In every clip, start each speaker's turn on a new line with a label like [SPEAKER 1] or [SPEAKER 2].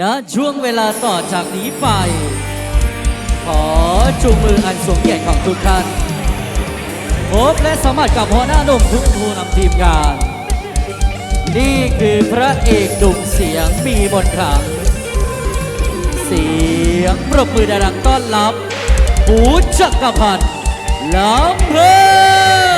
[SPEAKER 1] ณช่วงเวลาต่อจากนี้ไป ขอจูงมืออันสมเกียรติของทุกท่านพบและสมผัสกับหัวหน้าหนุ่มทุกผู้นำทีมงาน นี่คือพระเอกหนุ่มเสียงมีมนต์ขลัง เสียงปรบมือดังต้อนรับหูจักรพันธ์ลำเพลิน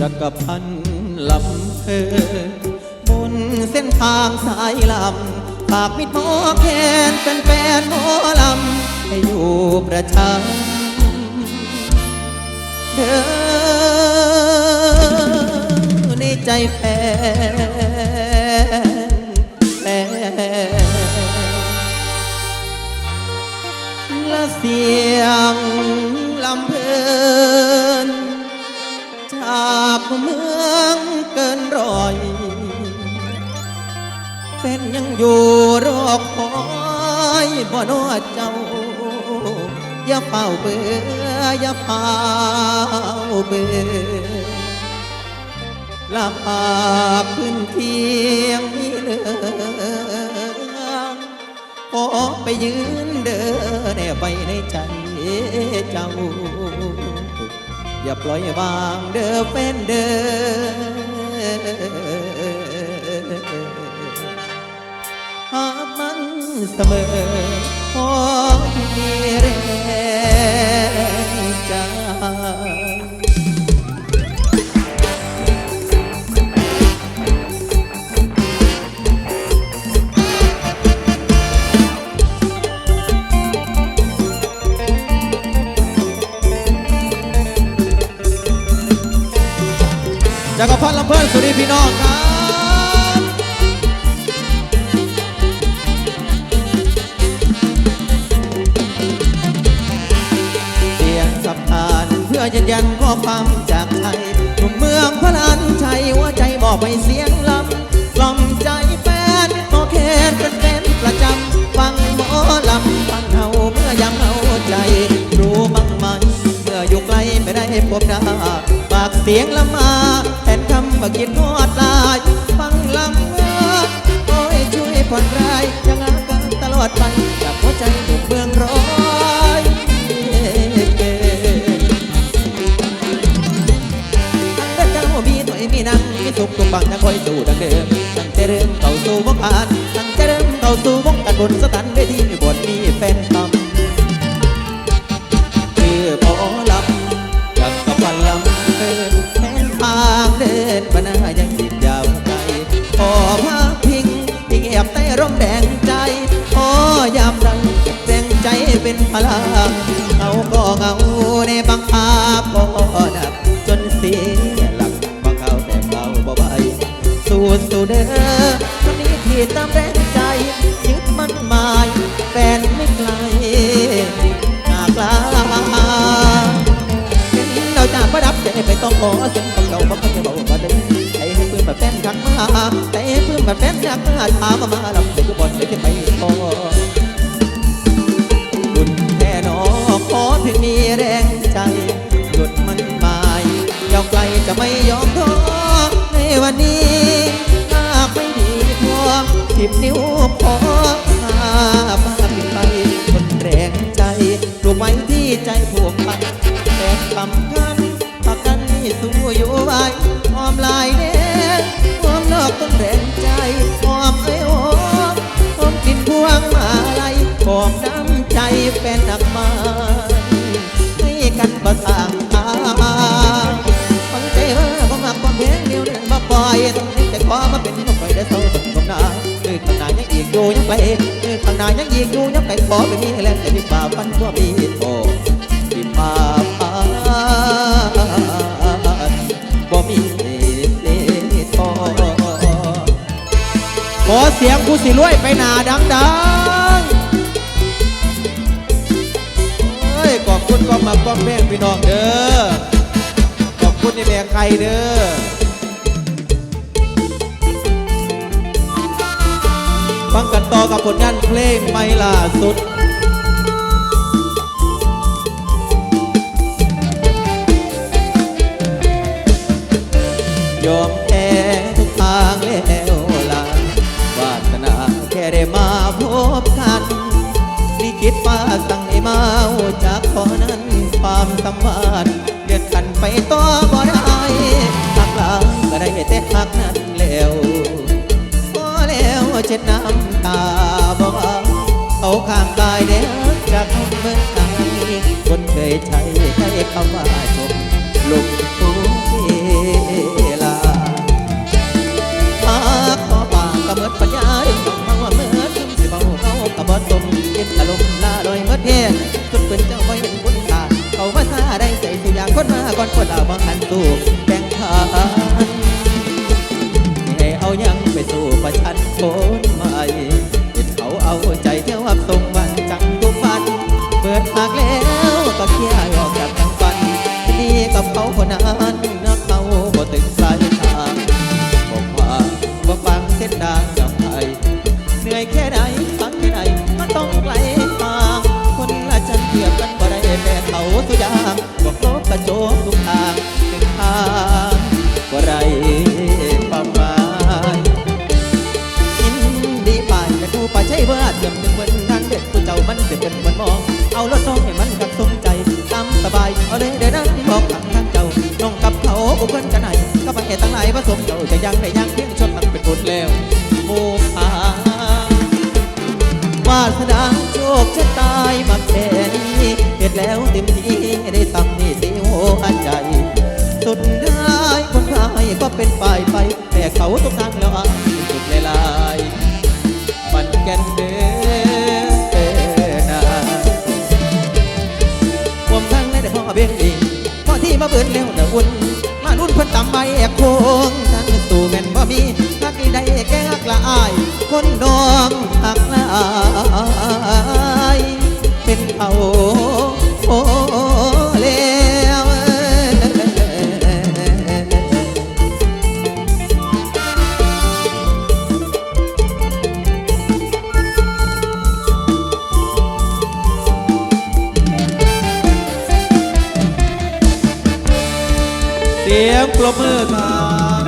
[SPEAKER 2] จักรพันลำเพอบนเส้นทางสายลำฝากมิตรหมอแคนเป็นแฟนหมอลำให้อยู่ประจำเดินในใจแฟนแฟนและเสียงลำเพลิน จากเมืองเกินร้อยเป็นยังอยู่รอคอยบ่นอเจ้า อย่าเฝ้าเบื่ออย่าเฝ้าเบื่อลาปากพื้นเที่ยงนี้เลยขอไปยืนเด้อแน่ไว้ในใจเจ้า อย่าปล่อยวางเด้อแฟนเด้อหากมันเสมอขอมีแรงใจีพี่น้องครับเสียงสับทานเพื่อยืนยันข้อความจากไทยหนุ่มเมืองพระลานชัยหัวใจบอกไปเสียงลำกล่อมใจแฟนขอแค่เป็นแฟนประจำฟังหมอลำฟังเฮาเมื่อยามเฮาใจ รู้บ้างไหมเมื่ออยู่ไกลไม่ได้พบหน้าฝากเสียงละมา แทนคำว่าคิดทอดลาย ฟังลำเงอโอ้ยช่วยผ่อนคลายยังอาการตลอดไปจากหัวใจหนุ่มเมืองร้อยทั้งเจ้ามีถอยมีนั่งมีสุขทุกบังยังคอยสู้ดังเดิมตั้งแต่เริ่มเข้าสู่วงการตั้งแต่เริ่มเข้าสู่วงการบนสถานเวทีบทมีแฟนทำคื เป็นพลังเขาก็เงาในบางภาพก็ดับจนเสียหลักบางเขาแต่เบาบ่ไหวสู้สู้เด้อคนนี้ที่ตามแรงใจยึดมันหมายแฟนไม่ไกลหากลาเห็นเราจากประดับใจไปต้องขอเสียงของเราบ่เขาจะบอกว่าเด้อใจให้เพื่อนแบบแฟนทักมาใจให้เพื่อนแบบแฟนทักมาถามมามาลำเด็กก็บอลไม่ได้ไปพอ ขอเพียงมีแรงใจหยุดมันไปยาวไกลจะไม่ยอมท้อในวันนี้หากไม่ดีพอสิบนิ้วพอมาบ้าปิดไปคนแรงใจปลูกไว้ที่ใจผูกพันแต่สำคัญปากกันนี่สู้อยู่ไว้ ไกลข้างหน้ายังอีกอยู่ยังไกลขอไปนี่แหละแต่ที่ป่าฟันทั่วมีโตที่ป่าพันบ่มีเลทอขอเสียงผู้สิรวยไปหนาดังๆเฮ้ยขอบคุณก็มาก้อมแม่งพี่น้องเด้อลๆเด้อฟังกันต่อ กับผลงานเพลงไม่ล่าสุด ยอมแพ้ทุกทางแล้วลาวาสนาแค่ได้มาพบกันนี่คิดมาสั่งให้มาจากขอนั้นความสัมพันธ์เดือดขันไปต่อบ่ได้หักหลังก็ได้แต่หักนั้นแล้วพอแล้วเช็ดน้ำ ข้างกายเด็กจากคนเมื่อไงคนเคยใช้ใช้คำว่าจบลงทุกเวลาหากขอปากก็เมื่อปัญญาเองของว่าเมื่อถึงสิเบาเขาก็บ่สมกินอารมณ์ลาลอยเมื่อเทศจนเป็นเจ้าไว้เห็นคุณค่าเขามาซาได้ใส่สุอย่างคนมาก่อนคนเราบางหันตู้แบ่งทานให้เอายังไปสู่ประชันคนาทุกอย่างบอกลบกระโจมทุกทางถึงทางบ่ไรความหมายยินดีไปแต่ผู้ป่าใช้ว่าเดิมถึงวันนั้นเด็กผู้เจ้ามันเป็นเป็นวันมอง เอารถน้องให้มันกับสมใจตามสบาย เอาเลยเดี๋ยวนั้นบอกทางทางเจ้าน้องกับเขาอุเพื่อนกันไหนก็ไปเหตุตั้งหลายผสมเจ้าจะยังได้ยังเพียงชดตั้งเป็นบุญแล้วหมู่พาวาสนาโชคชะตายมาแค่นี้เหตุแล้วเต็มที่ ได้ทำนี่สิหัวใจ สุดท้ายคนพายก็เป็นฝ่ายไป แต่เขาตกทางแล้วอะสุดเลยลายมันแกันเด้อนาผมทั้งในแต่พ่อเบี้ยงดีพ่อที่มาเบิ่นแล้วนะอุ่นมานุ่นเพิ่นตำใบแอบโค้งทั้งสู่แม่นบ่มีทักที่ได้แก้กละอาย คนดองหักลาย ปรบมือครับ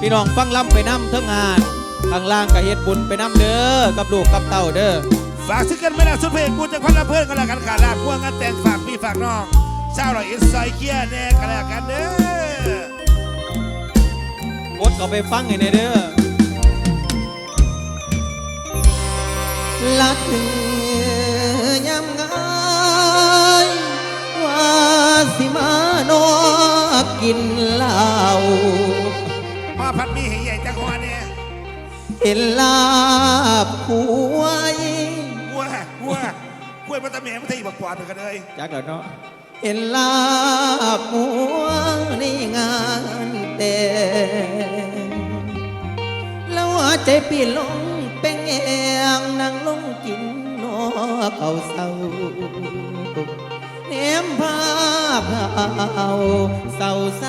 [SPEAKER 2] พี่น้องฟังล่ำไปน้ำเท่างานข้างล่างก็เฮ็ดบุญไปน้ำเด้อกับลูกกับเต่าเด้อ
[SPEAKER 3] ฝากซื้อกันไม่ได้สุดเพลงกูจะพันละเพื่อนกันแล้วกันขาดลากพวงงานแต่งฝากพี่ฝากน้องเจ้าหน่อยอินไซเคียแน่กันแล้วกันเด้อก
[SPEAKER 2] ดเข้าไปฟังให้ในอยเด้อ ลักถึงยามงายว่าสิมานอกกินเหล้า
[SPEAKER 3] พ่อพัดมีให้ใหญ่จังหัวเนี่ย
[SPEAKER 2] เห็นลาบหวย
[SPEAKER 3] วัววัวกล้วยมันตะเมียมันจะอีบักกวาดเหมือนกันเลย
[SPEAKER 2] จักแล้วเนาะเห็นลาบหัวในงานแต่งแล้วหัวใจปีลง เป็นแองนั่งลงกินนอเขาเศร้าเนมภาพเอาเศร้าใส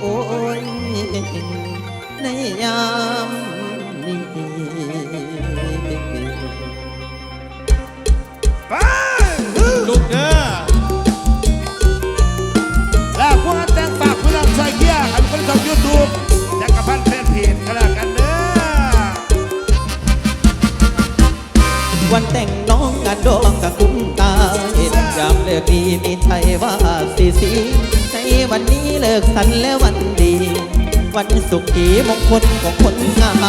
[SPEAKER 2] โอ้ยในยามนี้
[SPEAKER 3] ไป
[SPEAKER 2] ลูกเด้อ
[SPEAKER 3] ลากพวงงานแต่งฝากพี่น้องไซเคียให้คนชมยูทูบ วัน
[SPEAKER 2] แต่งน้องกันดองกับคุ้มตาเห็นยามเลิกดีมีใจว่าสีสีในวันนี้เลิกสันแล้ววันดี วันสุขีมงคลของคนงาม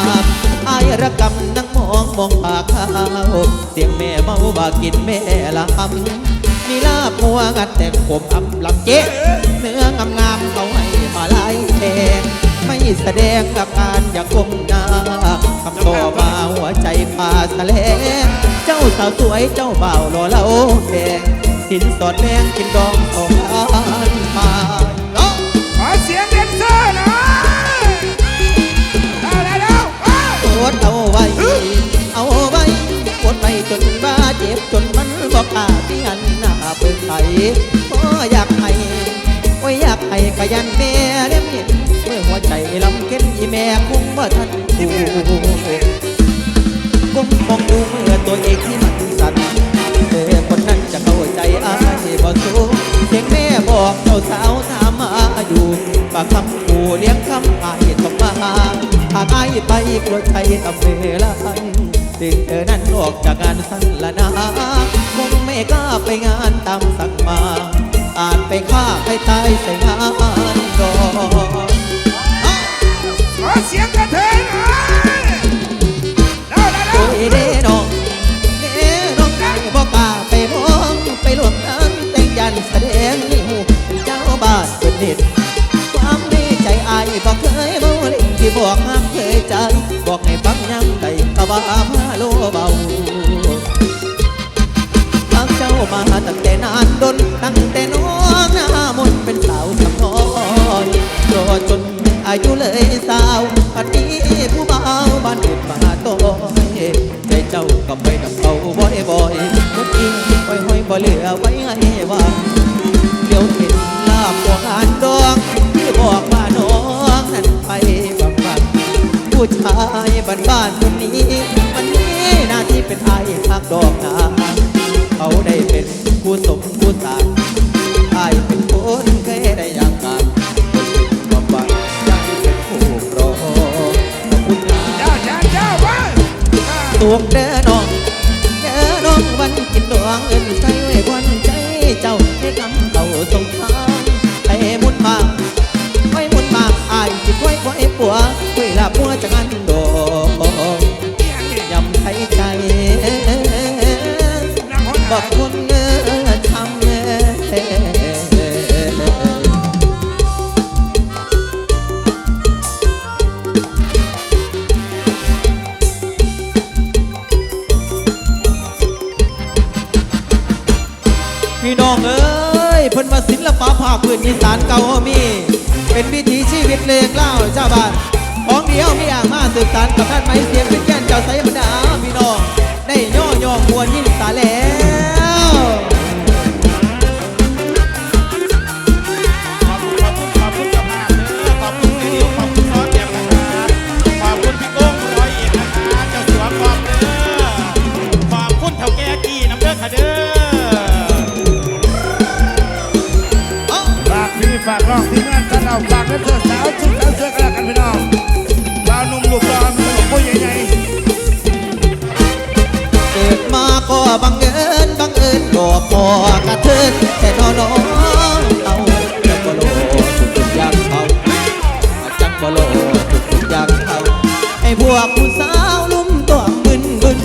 [SPEAKER 2] อายระกำนั่งมองมองปากข้าวเสียงแม่เมาบากินแม่ละอำมีลาบมัวงัดแต่ผมอำลำเจ๊เนื้องามงามๆเขาให้มาลายแทง ไม่แสดงอาการอย่าก้มหน้าคำต่อมาหัวใจพาสแลงเจ้าสาวสวยเจ้าบ่าวรอเราแดงสินสอดแดงกินดองสองล้านมา
[SPEAKER 3] ขอเสียงเดนเซอร์หน่อยเอาแล้ว
[SPEAKER 2] โอดเอาไว้ เอาไว้โอดไว้จนบ้าเจ็บจนมันบอกาดที่อันหน้าเปิดไสก็อยากให้โอ้ยอยากให้กยันเม คงบ่ทันดูก้มมองดูเมื่อตัวเองที่มันสั่นเธอคนนั้นจะเข้าใจอายบ่สูเสียงแม่บอกเจ้าสาวถามมาอยู่ปากคำกูเลี้ยงคำอายต้องมาหากอายไปกลัวใจตำเวลาถึงเธอนั้นออกจากงานสั้นละนะคงไม่กล้าไปงานตามสั่งมาอาจไปฆ่าไปตายใส่งานดอก
[SPEAKER 3] ข อา
[SPEAKER 2] ยุเลยสาวปัดนี้ผู้บ่าวบ้านเด็ดมาต้อยใจเจ้าก็ไม่นำเอาบ่อยบ่อยๆคนอิงห้อยห้อยบ่เหลือไว้ให้ว่าเดี๋ยวเห็นลาบพวกานดองที่บอกว่าน้องนั้นไปบังบังผู้ชายบ้านบ้านคนาพื้นอีสานเก่ามี เป็นวิถีชีวิตเลงเล่าชาวบ้านของเดียวมีอย่างมาสืบสานกับท่านไม้เสียงขึ้นแก่นเจ้าสบรรดาพี่น้องได้ย่อย่องมวลยิ่งสาแลา
[SPEAKER 4] กร้อ
[SPEAKER 3] งทีมงานกันเอาฝากนักเสือสาวชุดสาวเสื้อกันแล้วกันพี่น้องบ่าวนุ่มลูกรอมเป็นผู้ใหญ่
[SPEAKER 2] เกิดมาก็บังเอิญบังเอิญหลอกพอกระเทินแต่นอนองเอาจังบโลทุกทุกอย่างเขาจังบโลทุกทุกอย่างเขาให้พวกผู้สาวลุ่มตัวมึนมึน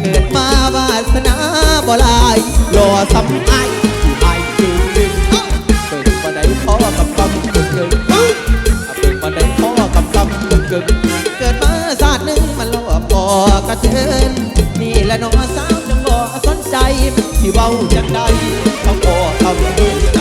[SPEAKER 2] เกิดมาวาสนาบ่ลายหล่อสำอไอ กำกึ่งกึ่งเปิดบันไดพอกับกำกึ่งกึ่งเกิดมาศาสตร์หนึ่งมันหล่อพอกระเทินนี่แหละน้องสาวจังบ่สนใจที่เว้าจังใดเขาบ่อทำดู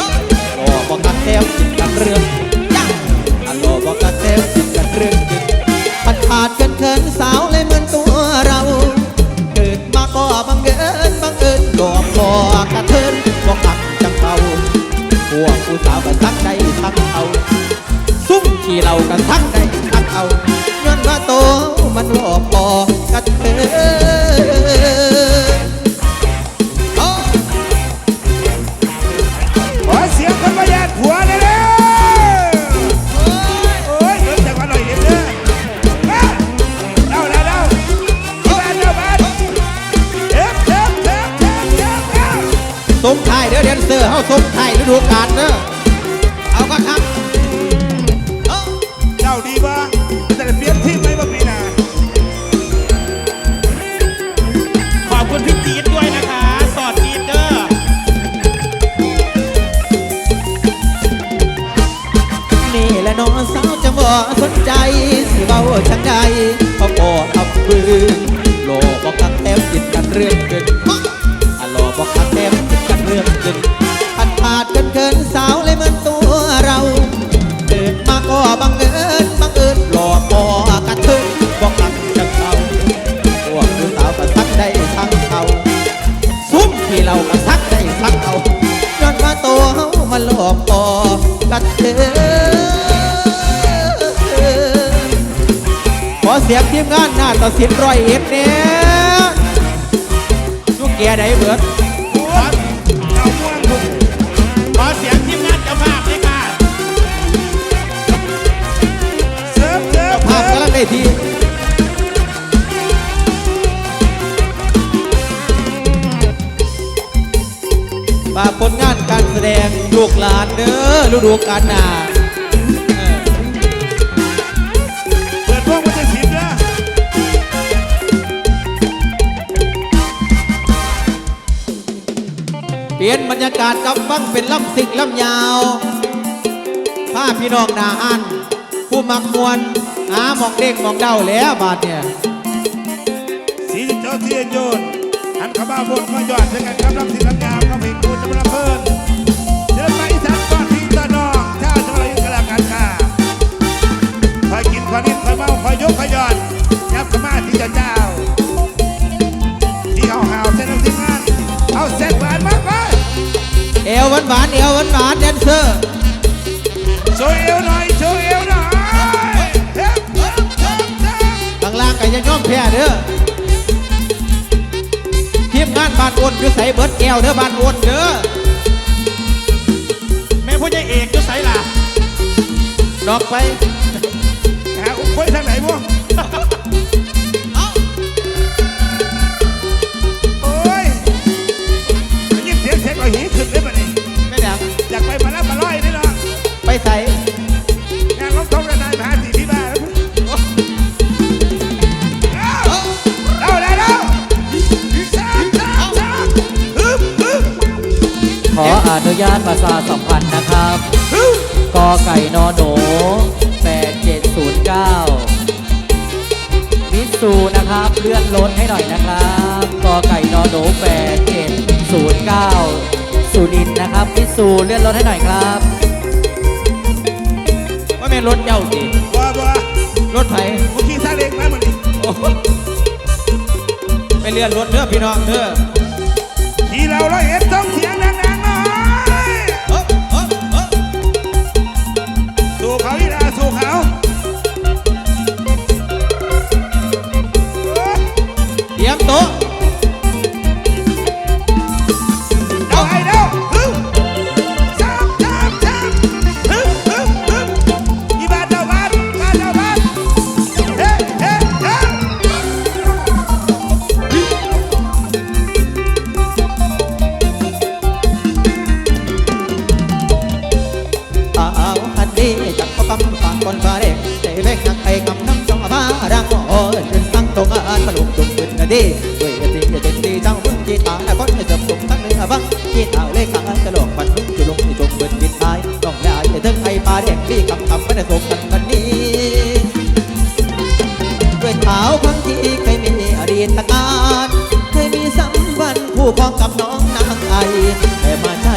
[SPEAKER 2] อกกระเทินโอ้
[SPEAKER 3] ๆขอเสียงคนมาแย่ผัวเลยเด้อโอ้ยเดินจากวันหน่อยเห็นเด้อมาเดาเดาเดาที่บ้านเดาบ้านเอ๊ะเอ๊ะเอ๊ะเอ๊ะเอ๊ะเอ๊ะ
[SPEAKER 2] สมทายเด้อเดนเซอร์เฮาสมไทายฤดูกาลเด้อ
[SPEAKER 4] สิเบา
[SPEAKER 2] ชังใดเขาบ่ทำบืนโลบอกกักแต้มจิตกันเรื่องเกินอะโลบอกกักแต้มจิตกันเรื่องเกินพันขาดเกินเกินสาวเลยเหมือนตัวเรา เกิดมาก็บังเอิญบังเอิญหล่อพอกระเทินบอกกักจังเขาพวกผู้สาวก็ทักได้ทั้งเขาซุ่มที่เราก็ทักได้ทักเอาย้อนมาโตเฮามาหลอกปอกันเถอ สียงทีมงานหน้าตัดสินร้อยเอ็ดเนี่ยลูกแกไหนเบิด
[SPEAKER 4] ขอขอเสียงทีมงานเจ้าภาพเลยค่ะ
[SPEAKER 3] เสิร์ฟเสิร์ฟ
[SPEAKER 2] ภาพกำลังได้ทีฝากผลงานการแสดงลูกหลานเด้อฤดูกาลหน้า ลี่ยนบรรยากาศกับฟังเป็นลำสิกลำยาวผ้าพี่น้องหนาอันผู้มักมวนหาหมองเด้งหมองเด้าแล้วบาดเนี่ย
[SPEAKER 3] สีเจ้าที่โยนหันเข้าบนมายอดเช่นกันครับรับสิบลำยาวก็เพลงกูจะมาเพิ่นเดินไปอีสานก่อนทิ้งตะนองถ้าจะอะไรกระลากันค่ะคอยกินคอยนิดคอยเมาคอยยกคอยยอดยับเข้ามาที่เจ้าเจ้า
[SPEAKER 2] วหวานหวานๆเอวหวานหวานๆแดนเซอร์
[SPEAKER 3] โชว์เอวหน่อยโชว์เอวหน่อยเฮ้ยเฮ้ยเฮ้ยเฮ้ย
[SPEAKER 2] ข้างล่างก็อยังย่อมแพ้เด้อทีมงานบ้านอ้วนอยู่ใส่เบิร์ดแก้วเด้อบ้านอ้วนเด้อ
[SPEAKER 4] แม่ผู้ใหญ่เอกอยุใสล่ะ
[SPEAKER 2] ดอกไป
[SPEAKER 3] หาอุ้มคุยทางไหนบ้าง ขออนุ
[SPEAKER 1] ญาตประชาสัมพันธ์นะครับ
[SPEAKER 3] ฮึบ
[SPEAKER 1] กอไก่นอหนู8709มิตซูนะครับเลื่อนรถให้หน่อยนะครับกอไก่นอหนู8709สุรินทร์นะครับมิตซูเลื่อนรถให้หน่อยครับ
[SPEAKER 2] ว่าแม่นรถเจ้าสิ
[SPEAKER 3] บัวบัว
[SPEAKER 2] รถไผ
[SPEAKER 3] เมื่อกี้ซาเล้งมาเหมือนนี้
[SPEAKER 2] โอ้โหไปเลื่อนรถเด้อพี่น้องเด้อ
[SPEAKER 3] ขี่เราเราเห็นต้องเ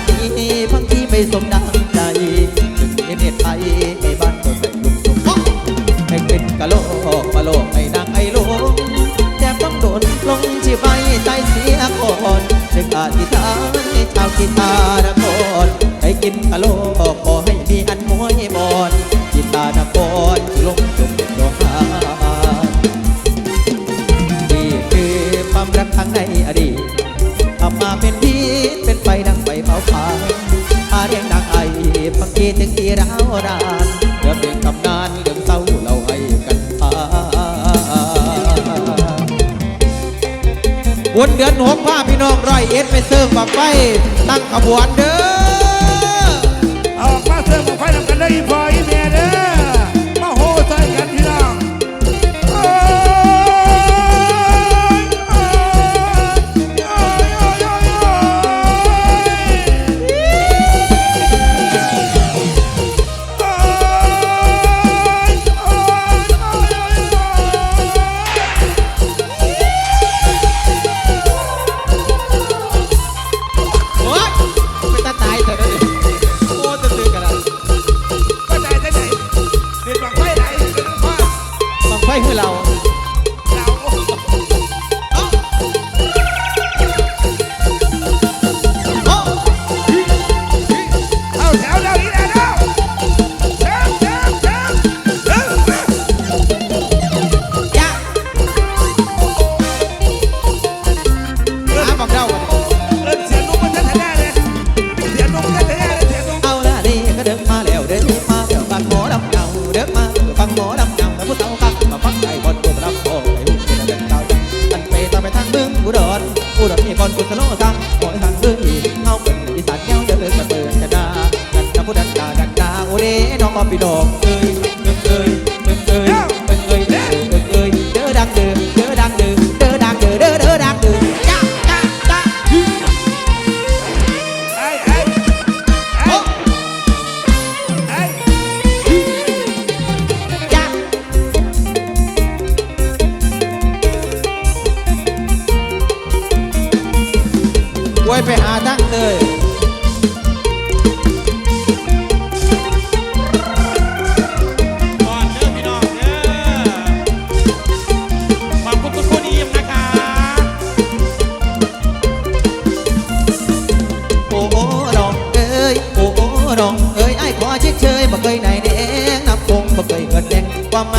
[SPEAKER 3] แต่
[SPEAKER 2] มานี้พังที่ไม่สมดังใจจึงมีเนตไปไอ้บ้านก็ใส่ลุงสมให้เป็นกะโลกมาโลกไอ้นางไอ้หลงแทบต้องโดนลงชีไปใจเสียก่อนจึงอาทิตย์ชาวกีตาร์นครให้กินกะโลก นเดือนหกพาพี่น้องร้อยเอ็ดไปเสิร์ฟบักไฟตั้งขบวนเด้อ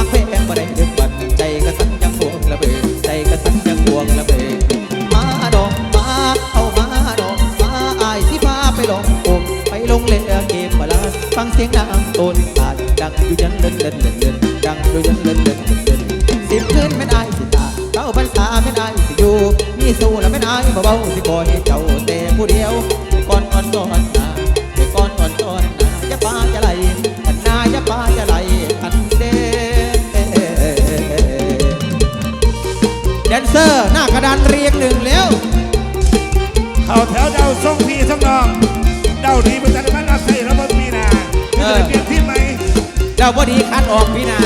[SPEAKER 3] ง
[SPEAKER 4] ค
[SPEAKER 2] วากเพลงบ่ได้ดึงบันใจกระสันยังพวงระเบิดใจกระสันยังพวงระเบิดมาดอกมาเอามาดอกมาไอ้ายสิพาไปลงโป่งไปลงเล่นเกมบาลาฟังเสียงนางต้นอาจดังอยู่ยันเล่นเล่นเล่นเล่นดังอยู่ยันเล่นเล่นเล่นเล่นสิบคืนไม่ได้สิตาเก้าพรรษาไม่ได้สิอยู่มีสู้แล้วไม่ได้เบาๆสิบ่ให้เจ้า เจ้าบ่ดีคัดออกพี่นา